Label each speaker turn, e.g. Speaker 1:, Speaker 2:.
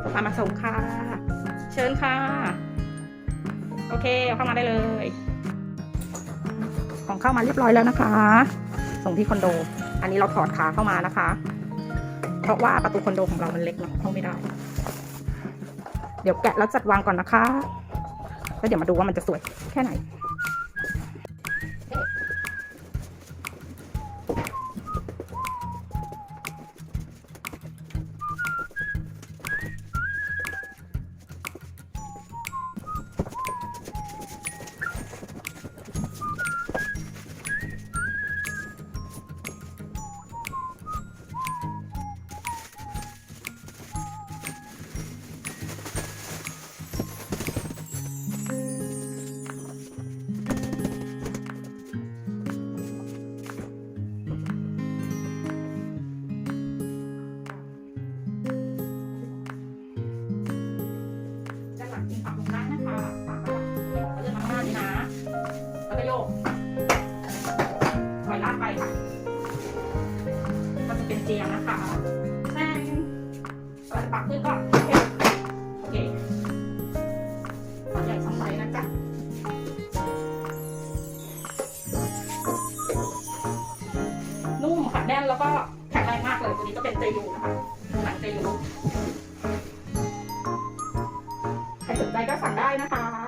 Speaker 1: โซฟามาส่งค่ะ เชิญค่ะ โอเคเข้ามาได้เลย ของเข้ามาเรียบร้อยแล้วนะคะ ส่งที่คอนโด อันนี้เราถอดขาเข้ามานะคะ เพราะว่าประตูคอนโดของเรามันเล็กเนาะเข้าไม่ได้ เดี๋ยวแกะแล้วจัดวางก่อนนะคะแล้วเดี๋ยวมาดูว่ามันจะสวยแค่ไหน ลูกถอยลากไปค่ะก็จะเป็นเจียงนะคะแม่เราจะปักขึ้นก่อเคโอเคปักใหญ่สองใบนะจ๊ะนุ่มค่ะแน่นแล้วก็แข็งแรงมากเลยตัวนี้ก็เป็นเจยูนะคะหนังเจยูใครสนใจก็สั่งได้นะคะ